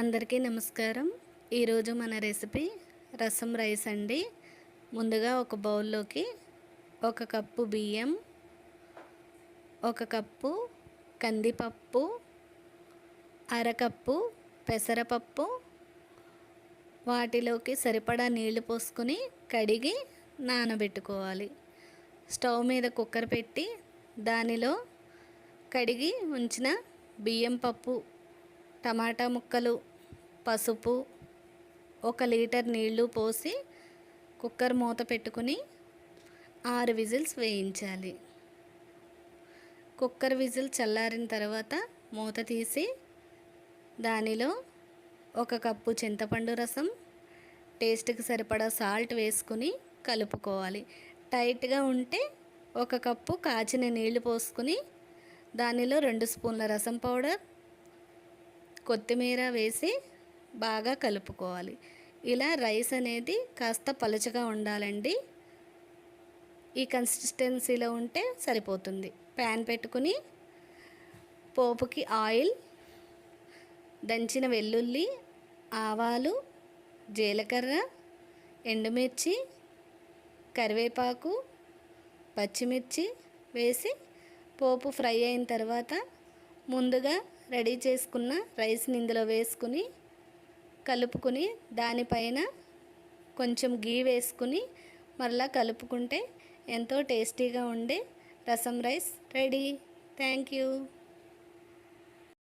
అందరికీ నమస్కారం. ఈరోజు మన రెసిపీ రసం రైస్ అండి. ముందుగా ఒక బౌల్లోకి ఒక కప్పు బియ్యం ఒక కప్పు కందిపప్పు అరకప్పు పెసరపప్పు వాటిలోకి సరిపడా నీళ్ళు పోసుకొని కడిగి నానబెట్టుకోవాలి. స్టవ్ మీద కుక్కర్ పెట్టి దానిలో కడిగి ఉంచిన బియ్యం పప్పు టమాటా ముక్కలు పసుపు ఒక లీటర్ నీళ్ళు పోసి కుక్కర్ మూత పెట్టుకుని ఆరు విజిల్స్ వేయించాలి. కుక్కర్ విజిల్ చల్లారిన తర్వాత మూత తీసి దానిలో ఒక కప్పు చింతపండు రసం టేస్ట్కి సరిపడా సాల్ట్ వేసుకుని కలుపుకోవాలి. టైట్గా ఉంటే ఒక కప్పు కాచిన నీళ్ళు పోసుకుని దానిలో రెండు స్పూన్ల రసం పౌడర్ కొత్తిమీర వేసి బాగా కలుపుకోవాలి. ఇలా రైస్ అనేది కాస్త పలుచగా ఉండాలండి. ఈ కన్సిస్టెన్సీలో ఉంటే సరిపోతుంది. ప్యాన్ పెట్టుకుని పోపుకి ఆయిల్ దంచిన వెల్లుల్లి ఆవాలు జీలకర్ర ఎండుమిర్చి కరివేపాకు పచ్చిమిర్చి వేసి పోపు ఫ్రై అయిన తర్వాత ముందుగా రెడీ చేసుకున్న రైస్ని ఇందులో వేసుకుని కలుపుకుని దానిపైన కొంచెం గీ వేసుకుని మరలా కలుపుకుంటే ఎంతో టేస్టీగా ఉండే రసం రైస్ రెడీ. Thank you.